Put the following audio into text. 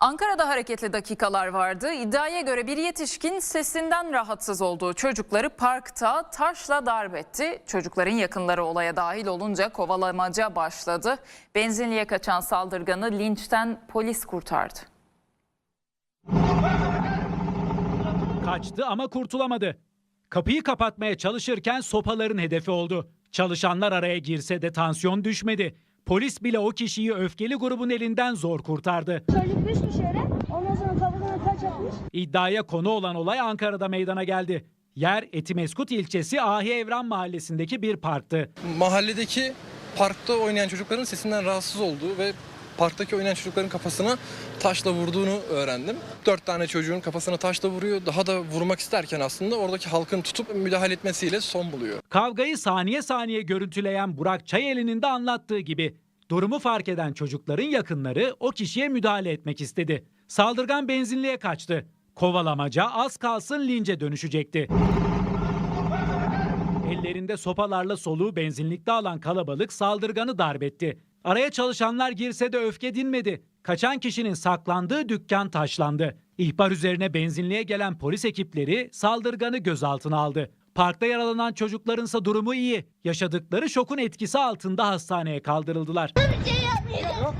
Ankara'da hareketli dakikalar vardı. İddiaya göre bir yetişkin sesinden rahatsız olduğu çocukları parkta taşla darp etti. Çocukların yakınları olaya dahil olunca kovalamaca başladı. Benzinliğe kaçan saldırganı linçten polis kurtardı. Kaçtı ama kurtulamadı. Kapıyı kapatmaya çalışırken sopaların hedefi oldu. Çalışanlar araya girse de tansiyon düşmedi. Polis bile o kişiyi öfkeli grubun elinden zor kurtardı. Çocuk düşmüş yere. Ondan sonra kafadan taç atmış. İddiaya konu olan olay Ankara'da meydana geldi. Yer Etimeskut ilçesi Ahi Evran mahallesindeki bir parktı. mahalledeki parkta oynayan çocukların sesinden rahatsız olduğu ve parktaki oynayan çocukların kafasına taşla vurduğunu öğrendim. Dört tane çocuğun kafasına taşla vuruyor. Daha da vurmak isterken aslında oradaki halkın tutup müdahale etmesiyle son buluyor. Kavgayı saniye saniye görüntüleyen Burak Çayeli'nin de anlattığı gibi durumu fark eden çocukların yakınları o kişiye müdahale etmek istedi. Saldırgan benzinliğe kaçtı. Kovalamaca az kalsın lince dönüşecekti. Ellerinde sopalarla soluğu benzinlikte alan kalabalık saldırganı darbetti. Araya çalışanlar girse de öfke dinmedi. Kaçan kişinin saklandığı dükkan taşlandı. İhbar üzerine benzinliğe gelen polis ekipleri saldırganı gözaltına aldı. Parkta yaralanan çocuklarınsa durumu iyi. Yaşadıkları şokun etkisi altında hastaneye kaldırıldılar. Bir şey yapmayacağım.